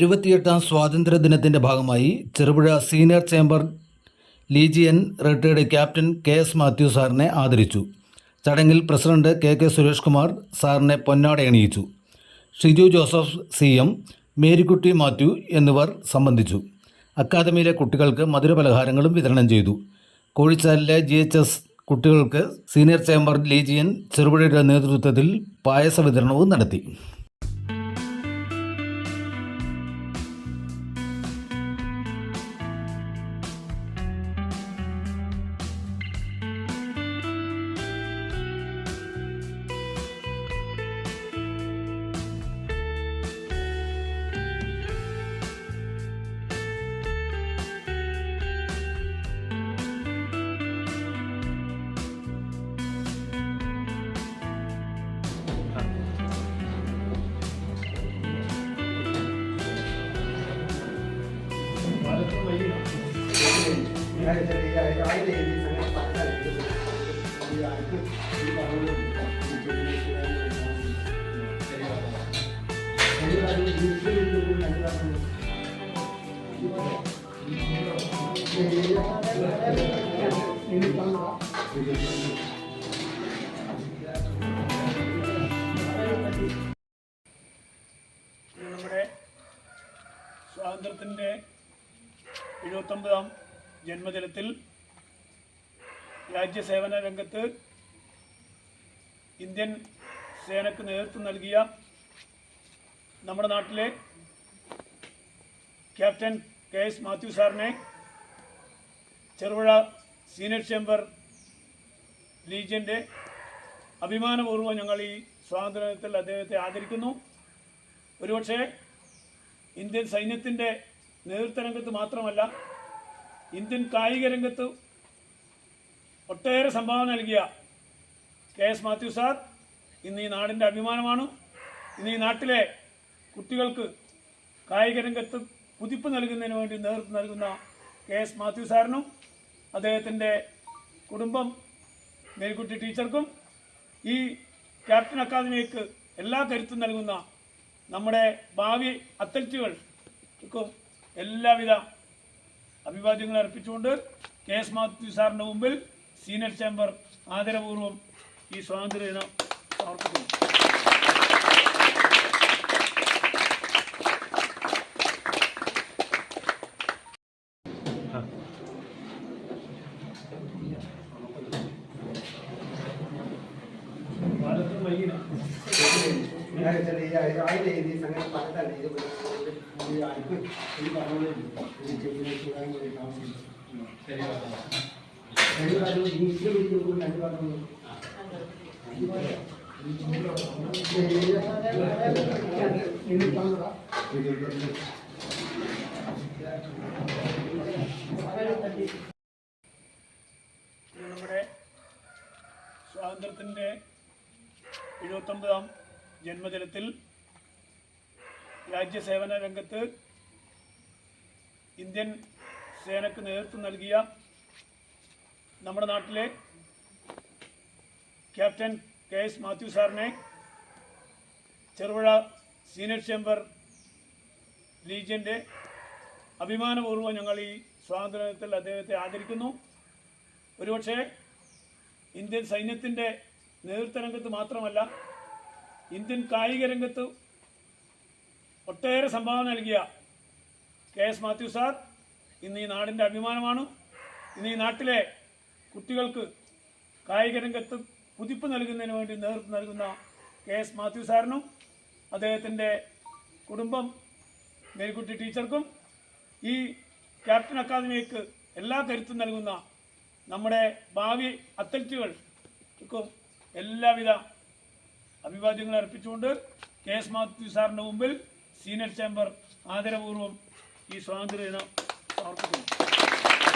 എഴുപത്തിയെട്ടാം സ്വാതന്ത്ര്യ ദിനത്തിന്റെ ഭാഗമായി Cherupuzha senior chamber legion retired captain K S Mathew സാറിനെ ആദരിച്ചു. ചടങ്ങിൽ president K K Suresh Kumar സാറിനെ പൊന്നാട അണിയിച്ചു ഷിജു ജോസഫ് സി എം മേരിക്കുട്ടി മാത്യു എന്നിവർ സംബന്ധിച്ചു. അക്കാദമിയിലെ കുട്ടികൾക്ക് മധുരപലഹാരങ്ങളും വിതരണം ചെയ്തു. കോഴിച്ചാലിലെ ജി എച്ച് എസ് കുട്ടികൾക്ക് സീനിയർ ചേംബർ ലീജിയൻ ചെറുപുഴയുടെ നേതൃത്വത്തിൽ പായസ വിതരണവും നടത്തി. ഇന്ന് നമ്മുടെ സ്വാതന്ത്ര്യത്തിന്റെ എഴുപത്തൊമ്പതാം ജന്മദിനത്തിൽ രാജ്യസേവന രംഗത്ത് ഇന്ത്യൻ സേനക്ക് നേതൃത്വം നൽകിയ നമ്മുടെ നാട്ടിലെ ക്യാപ്റ്റൻ കെ എസ് മാത്യു സാറിനെ ചെറുപുഴ സീനിയർ ചേംബർ ലീജിയന്റെ അഭിമാനപൂർവം ഞങ്ങൾ ഈ സ്വാതന്ത്ര്യത്തിൽ അദ്ദേഹത്തെ ആദരിക്കുന്നു. ഒരുപക്ഷെ ഇന്ത്യൻ സൈന്യത്തിന്റെ നേതൃത്വ രംഗത്ത് മാത്രമല്ല ഇന്ത്യൻ കായിക രംഗത്ത് ഒട്ടേറെ സംഭാവന നൽകിയ കെ എസ് മാത്യു സാർ. ഇന്ന് ഈ നാടിന്റെ അഭിമാനമാണ്. ഇന്ന് ഈ നാട്ടിലെ കുട്ടികൾക്ക് കായിക രംഗത്ത് കുതിപ്പ് നൽകുന്നതിന് വേണ്ടി നേതൃത്വം നൽകുന്ന കെ എസ് മാത്യു സാറിനും അദ്ദേഹത്തിന്റെ കുടുംബം മേൽക്കുട്ടി ടീച്ചർക്കും ഈ ക്യാപ്റ്റൻ അക്കാദമിക്ക് എല്ലാ കരുത്തും നൽകുന്ന നമ്മുടെ ഭാവി അത്ലറ്റുകൾക്കും എല്ലാവിധ അഭിവാദ്യങ്ങൾ അർപ്പിച്ചുകൊണ്ട് കെ എസ് മാത്യു സാറിന്റെ മുമ്പിൽ സീനിയർ ചേംബർ ആദരപൂർവം ഈ സ്വാതന്ത്ര്യദിനം സമർപ്പിക്കുന്നു ഇന്ന് നമ്മുടെ സ്വാതന്ത്ര്യത്തിന്റെ എഴുപത്തൊമ്പതാം ജന്മദിനത്തിൽ രാജ്യസേവന രംഗത്ത് ഇന്ത്യൻ സേനക്ക് നേതൃത്വം നൽകിയ നമ്മുടെ നാട്ടിലെ ക്യാപ്റ്റൻ കെ എസ് മാത്യു സാറിനെ ചെറുപുഴ സീനിയർ ചേംബർ ലീജിയന്റെ അഭിമാനപൂർവം ഞങ്ങൾ ഈ സ്വാതന്ത്ര്യത്തിൽ അദ്ദേഹത്തെ ആദരിക്കുന്നു. ഒരുപക്ഷെ ഇന്ത്യൻ സൈന്യത്തിന്റെ നേതൃത്വ രംഗത്ത് മാത്രമല്ല ഇന്ത്യൻ കായിക രംഗത്ത് ഒട്ടേറെ സംഭാവന നൽകിയ കെ എസ് മാത്യു സാർ. ഇന്ന് ഈ നാടിന്റെ അഭിമാനമാണ്. ഇന്ന് ഈ നാട്ടിലെ കുട്ടികൾക്ക് കായിക രംഗത്ത് കുതിപ്പ് നൽകുന്നതിന് വേണ്ടി നേതൃത്വം നൽകുന്ന കെ എസ് മാത്യു സാറിനും അദ്ദേഹത്തിന്റെ കുടുംബം മേൽക്കുട്ടി ടീച്ചർക്കും ഈ ക്യാപ്റ്റൻ അക്കാദമിക്ക് എല്ലാ കരുത്തും നൽകുന്ന നമ്മുടെ ഭാവി അത്ലറ്റുകൾക്കും എല്ലാവിധ അഭിവാദ്യങ്ങൾ അർപ്പിച്ചുകൊണ്ട് കെ എസ് മാത്യു സാറിന്റെ മുമ്പിൽ സീനിയർ ചേംബർ ആദരപൂർവം ഈ സ്വാതന്ത്ര്യദിനം സമർപ്പിക്കുന്നു.